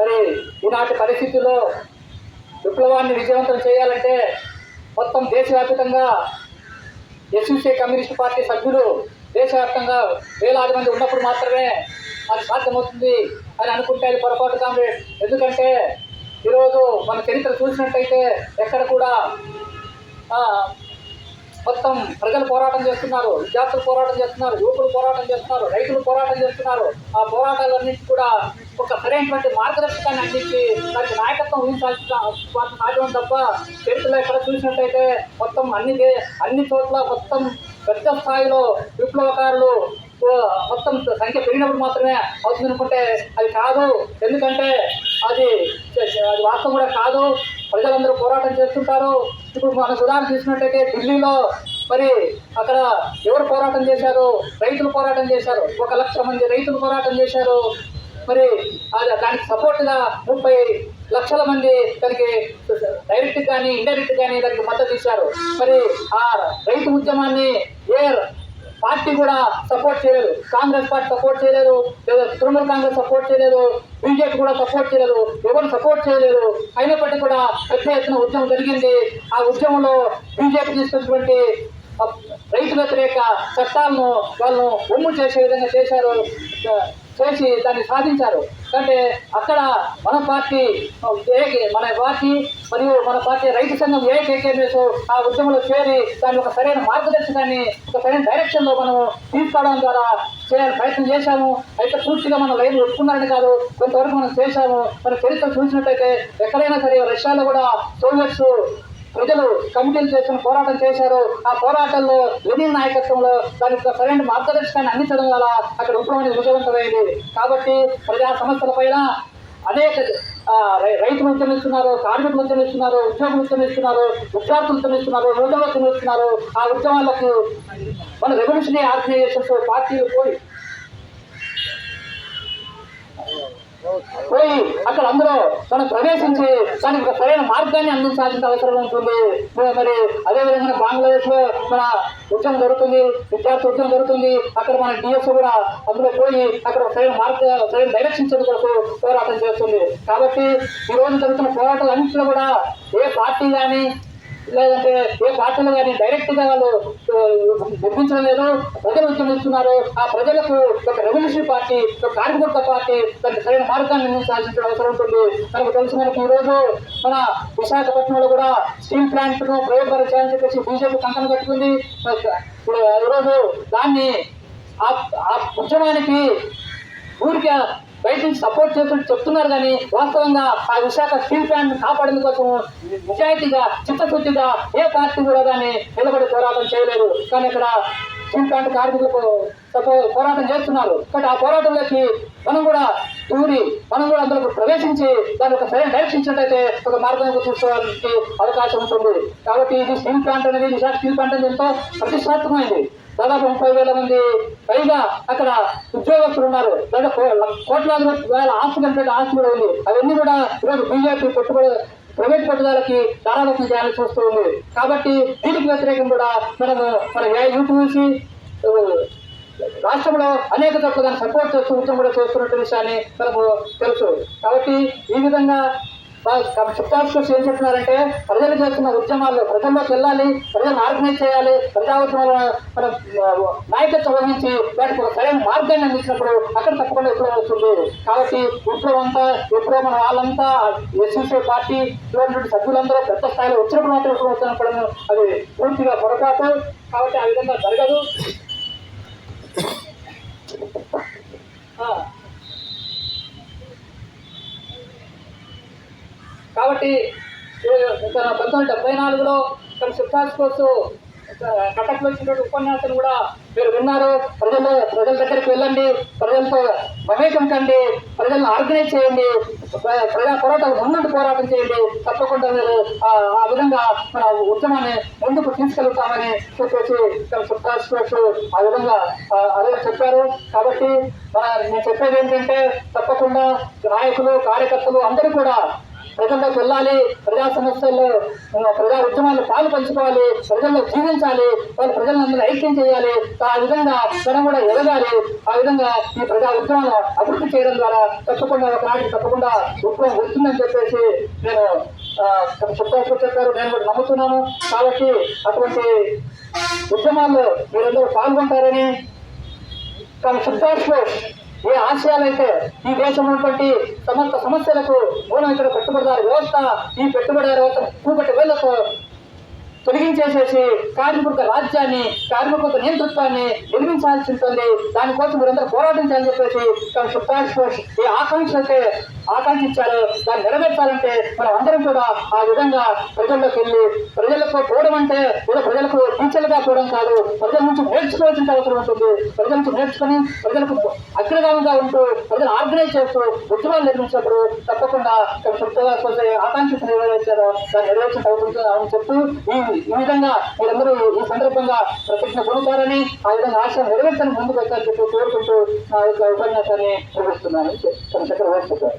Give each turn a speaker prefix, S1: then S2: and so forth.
S1: మరి ఈనాటి పరిస్థితుల్లో విప్లవాన్ని విజయవంతం చేయాలంటే మొత్తం దేశవ్యాప్తంగా ఎస్యూసీ కమ్యూనిస్ట్ పార్టీ సభ్యులు దేశవ్యాప్తంగా వేలాది మంది ఉన్నప్పుడు మాత్రమే అది సాధ్యమవుతుంది అని అనుకుంటే అది పొరపాటు కామ్రేడ్ ఎందుకంటే ఈరోజు మన చరిత్ర చూసినట్టయితే ఎక్కడ కూడా మొత్తం ప్రజలు పోరాటం చేస్తున్నారు విద్యార్థులు పోరాటం చేస్తున్నారు యువకులు పోరాటం చేస్తున్నారు రైతులు పోరాటం చేస్తున్నారు. ఆ పోరాటాలన్నింటి కూడా ఒక సరైనటువంటి మార్గదర్శకాన్ని అందించి దానికి నాయకత్వం ఊహించాల్సిన సాధ్యం తప్ప చరిత్రలో ఎక్కడ చూసినట్టయితే మొత్తం అన్ని అన్ని చోట్ల మొత్తం పెద్ద స్థాయిలో విప్లవకారులు మొత్తం సంఖ్య పెరిగినప్పుడు మాత్రమే అవుతుంది అనుకుంటే అది కాదు. ఎందుకంటే అది అది వాస్తవం కూడా కాదు. ప్రజలందరూ పోరాటం చేస్తుంటారు. ఇప్పుడు మనం ఉదాహరణ తీసుకున్నట్టయితే ఢిల్లీలో మరి అక్కడ ఎవరు పోరాటం చేశారు? రైతులు పోరాటం చేశారు. ఒక లక్ష మంది రైతులు పోరాటం చేశారు. మరి అది దానికి సపోర్ట్గా ముప్పై లక్షల మంది దానికి డైరెక్ట్ కానీ ఇండైరెక్ట్ కానీ దానికి మద్దతు ఇచ్చారు. మరి ఆ రైతు ఉద్యమాన్ని ఏ పార్టీ కూడా సపోర్ట్ చేయలేదు. కాంగ్రెస్ పార్టీ సపోర్ట్ చేయలేదు. లేదా తృణమూల్ కాంగ్రెస్ సపోర్ట్ చేయలేదు. బీజేపీ కూడా సపోర్ట్ చేయలేదు. ఎవరు సపోర్ట్ చేయలేదు. అయినప్పటికీ కూడా పెద్ద ఎత్తున ఉద్యమం జరిగింది. ఆ ఉద్యమంలో బీజేపీ తీసుకున్నటువంటి రైతు వ్యతిరేక చట్టాలను వాళ్ళను ఒమ్ము చేసే విధంగా చేశారు. చేసి దాన్ని సాధించారు. అంటే అక్కడ మన పార్టీ మన పార్టీ మరియు మన పార్టీ రైతు సంఘం ఏ ఆ ఉద్యమంలో చేరి దాన్ని ఒక సరైన మార్గదర్శకాన్ని ఒక సరైన డైరెక్షన్లో మనం తీసుకోవడం ద్వారా చేయాలని ప్రయత్నం చేశాము. అయితే పూర్తిగా మనం లైన్ ఒప్పుకున్నారని కాదు కొంతవరకు మనం చేశాము. మన చరిత్ర చూసినట్టయితే ఎక్కడైనా సరే రష్యాలో కూడా సోవియట్స్ ప్రజలు కమిటీలు చేసిన పోరాటం చేశారు. ఆ పోరాటంలో లెనిన్ నాయకత్వంలో దానికి సరైన మార్గదర్శకాన్ని అందించడం వల్ల అక్కడ విప్లవం అనేది విజయవంతమైంది. కాబట్టి ప్రజా సమస్యల పైన అనేక రైతులు ఉద్యమిస్తున్నారు కార్మికులు ఉద్యమిస్తున్నారు ఉద్యోగులు ఉద్యమిస్తున్నారు విద్యార్థులు ఉద్యమిస్తున్నారు యువకులు ఉద్యమిస్తున్నారు. ఆ ఉద్యమాలకు మన రెవల్యూషనరీ ఆర్గనైజేషన్స్ పార్టీలు పోయి పోయి అక్కడ అందులో మనం ప్రవేశించి దానికి ఒక సరైన మార్గాన్ని అందించాల్సిన అవసరం ఉంటుంది. మరి అదేవిధంగా బంగ్లాదేశ్లో మన ఉద్యమం జరుగుతుంది విద్యార్థి ఉద్యమం జరుగుతుంది. అక్కడ మన డిఎస్ కూడా అందులో పోయి అక్కడ సరైన మార్గ సరైన డైరెక్షన్ కొరకు పోరాటం చేస్తుంది. కాబట్టి ఈ రోజు జరుగుతున్న పోరాటాలన్నింటిలో కూడా ఏ పార్టీ కానీ లేదంటే ఏ పార్టీలు కానీ డైరెక్ట్గా వాళ్ళు నిర్మించడం లేదు ప్రజలు ఉద్యమిస్తున్నారు. ఆ ప్రజలకు ఒక రెవల్యూషన్ పార్టీ ఒక కార్మికుల పార్టీ దానికి సరైన మార్గాన్ని నిర్మించాల్సిన అవసరం ఉంటుంది. మనకు తెలుసు మనకి ఈరోజు మన విశాఖపట్నంలో కూడా స్టీల్ ప్లాంట్ను ప్రయోగం చేయాలని చెప్పేసి బీజేపీ కంకణ కట్టుకుంది. ఇప్పుడు ఈరోజు దాన్ని ఆ ఆ ఉద్యమానికి ఊరికే బయట నుంచి సపోర్ట్ చేస్తున్నట్టు చెప్తున్నారు కానీ వాస్తవంగా ఆ విశాఖ స్టీల్ ప్లాంట్ కాపాడేందు కోసం నిజాయితీగా చిత్తశుద్ధిగా ఏ పార్టీ కూడా దాన్ని నిలబడి పోరాటం చేయలేదు. కానీ ఇక్కడ స్టీల్ ప్లాంట్ కార్మికులకు సపో- పోరాటం చేస్తున్నారు. కానీ ఆ పోరాటంలోకి మనం కూడా దూరి మనం కూడా అందులో ప్రవేశించి దాని ఒక సరైన డైరెక్షన్ ఒక మార్గం చూసుకోవడానికి అవకాశం ఉంటుంది. కాబట్టి ఇది స్టీల్ ప్లాంట్ అనేది విశాఖ స్టీల్ ప్లాంట్ అనేది ఎంతో ప్రతిష్టాత్మకమైంది దాదాపు ముప్పై వేల మంది పైగా అక్కడ ఉద్యోగస్తులు ఉన్నారు. దాదాపు కోట్లాది వేల ఆస్తి కంటే ఆస్తి కూడా ఉంది. అవన్నీ కూడా ఈరోజు బీజేపీ పెట్టుబడి ప్రైవేట్ పట్టుదలకి దారాదత్తం చేయాల్సి వస్తుంది కాబట్టి దీనికి వ్యతిరేకం కూడా మనము మన యూపీసీ రాష్ట్రంలో అనేక తక్కువ దాన్ని సపోర్ట్ చేస్తూ ఉద్యమం కూడా చేస్తున్నట్టు విషయాన్ని మనకు తెలుసు. కాబట్టి ఈ విధంగా సుప్తాస్కోస్ ఏం చెప్తున్నారంటే ప్రజలు చేస్తున్న ఉద్యమాల్లో ప్రజల్లోకి వెళ్ళాలి ప్రజలను ఆర్గనైజ్ చేయాలి ప్రజా ఉద్యమాల మన నాయకత్వం వహించి వాటికి ఒక సరైన మార్గాన్ని అందించినప్పుడు అక్కడ తప్పకుండా విప్లవం వస్తుంది. కాబట్టి విప్లవం అంతా విప్లవం మన వాళ్ళంతా ఎస్ఎస్ఏ పార్టీ ఇటువంటి సభ్యులందరూ పెద్ద స్థాయిలో వచ్చినప్పుడు మాత్రం విప్లవం వస్తుంది అది పూర్తిగా పొరపాటు. కాబట్టి ఆ విధంగా జరగదు ఆ. కాబట్టి పంతొమ్మిది వందల డెబ్బై నాలుగులో ఇక్కడ సుభాష్ కోర్సు కటక్ వచ్చినటువంటి ఉపన్యాసం కూడా మీరు విన్నారు. ప్రజలు ప్రజల దగ్గరికి వెళ్ళండి. ప్రజలతో మమేకం కండి. ప్రజలను ఆర్గనైజ్ చేయండి. ప్ర- ప్రజా పోరాటం ముందు పోరాటం చేయండి. తప్పకుండా మీరు ఆ విధంగా మన ఉద్యమాన్ని ముందుకు తీసుకెళ్తామని చెప్పేసి ఇక్కడ సుభాష్ కోర్సు ఆ విధంగా అదే చెప్పారు. కాబట్టి మన నేను చెప్పేది ఏంటంటే తప్పకుండా నాయకులు కార్యకర్తలు అందరూ కూడా ప్రజల్లోకి వెళ్ళాలి ప్రజా సమస్యల్లో ప్రజా ఉద్యమాలు పాలు పంచుకోవాలి ప్రజల్లో జీవించాలి వాళ్ళు ప్రజలందరూ ఐక్యం చేయాలి. ఆ విధంగా మనం కూడా ఎదగాలి. ఆ విధంగా ఈ ప్రజా ఉద్యమాలను అభివృద్ధి చేయడం ద్వారా తప్పకుండా ఒకనాటికి తప్పకుండా విప్లవం వస్తుందని చెప్పేసి నేను చెప్పాల్సి చెప్పారు నేను కూడా నమ్ముతున్నాను. కాబట్టి అటువంటి ఉద్యమాల్లో మీరందరూ పాల్గొంటారని కానీ సుభాష్ ఏ ఆశయాలైతే ఈ దేశం ఉన్నటువంటి సమస్త సమస్యలకు మూలం ఇక్కడ పెట్టుబడిదారు వ్యవస్థ. ఈ పెట్టుబడిదారు వ్యవస్థ కూపటి వేళ్ళతో తొలగించేసేసి కార్మికుల రాజ్యాన్ని కార్మికుల నియంతృత్వాన్ని నిర్మించాల్సి ఉంటుంది. దానికోసం మీరందరూ పోరాటం చేయాలని చెప్పేసి తన సుభాష్ బోస్ ఏ ఆకాంక్ష అయితే ఆకాంక్షించారో. దాన్ని నెరవేర్చాలంటే మనం అందరం కూడా ఆ విధంగా ప్రజల్లోకి వెళ్ళి ప్రజలకు పోవడం అంటే కూడా ప్రజలకు టీచర్లుగా పోవడం కాదు. ప్రజల నుంచి నేర్చుకోవాల్సిన అవసరం ఉంటుంది. ప్రజల నుంచి నేర్చుకుని ప్రజలకు అగ్రగామిగా ఉంటూ ప్రజలు ఆర్గనైజ్ చేస్తూ ఉద్యమాలు నిర్మించినప్పుడు తప్పకుండా ఆకాంక్ష నెరవేర్చారో. దాన్ని నెరవేర్చిన అవుతుంది అని చెప్తూ ఈ ఈ విధంగా మీరందరూ ఈ సందర్భంగా ప్రతిజ్ఞ పొందుతారని ఆ విధంగా ఆశ నెరవేర్చని ముందుకు వచ్చారని చెప్పి కోరుకుంటూ నా యొక్క ఉపన్యాసాన్ని ముగిస్తున్నాను. చంద్రశేఖర్ వేస్తారు